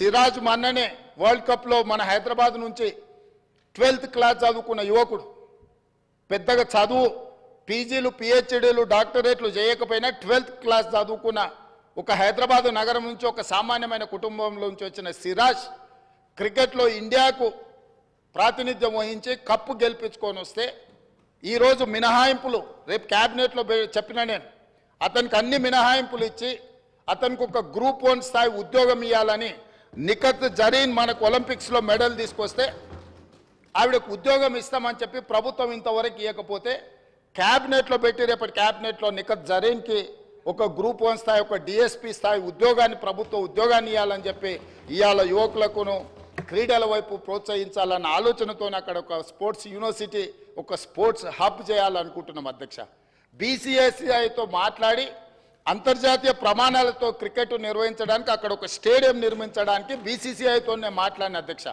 Siraj మన్ననే world కప్లో మన హైదరాబాద్ నుంచి ట్వెల్త్ క్లాస్ చదువుకున్న యువకుడు. పెద్దగా చదువు పీజీలు పిహెచ్డీలు డాక్టరేట్లు చేయకపోయినా ట్వెల్త్ క్లాస్ చదువుకున్న ఒక హైదరాబాద్ నగరం నుంచి ఒక సామాన్యమైన కుటుంబంలో నుంచి వచ్చిన సిరాజ్ క్రికెట్లో ఇండియాకు ప్రాతినిధ్యం వహించి కప్పు గెలిపించుకొని వస్తే ఈరోజు మినహాయింపులు రేపు క్యాబినెట్లో చెప్పిన నేను అతనికి అన్ని మినహాయింపులు ఇచ్చి అతనికి ఒక గ్రూప్ వన్ స్థాయి ఉద్యోగం ఇవ్వాలని నిఖత్ జరీన్ మనకు ఒలింపిక్స్లో మెడల్ తీసుకొస్తే ఆవిడకు ఉద్యోగం ఇస్తామని చెప్పి ప్రభుత్వం ఇంతవరకు ఇవ్వకపోతే క్యాబినెట్లో పెట్టి రేపటి క్యాబినెట్లో నిఖత్ జరీన్కి ఒక గ్రూప్ వన్ స్థాయి ఒక డిఎస్పి స్థాయి ఉద్యోగాన్ని ప్రభుత్వ ఉద్యోగాన్ని ఇవ్వాలని చెప్పి ఇవాళ యువకులకును క్రీడల వైపు ప్రోత్సహించాలన్న ఆలోచనతో అక్కడ ఒక స్పోర్ట్స్ యూనివర్సిటీ ఒక స్పోర్ట్స్ హబ్ చేయాలనుకుంటున్నాం అధ్యక్ష. బీసీఎస్సీఐతో మాట్లాడి అంతర్జాతీయ ప్రమాణాలతో క్రికెట్ నిర్వహించడానికి అక్కడ ఒక స్టేడియం నిర్మించడానికి బీసీసీఐతో నేను మాట్లాడిన అధ్యక్ష.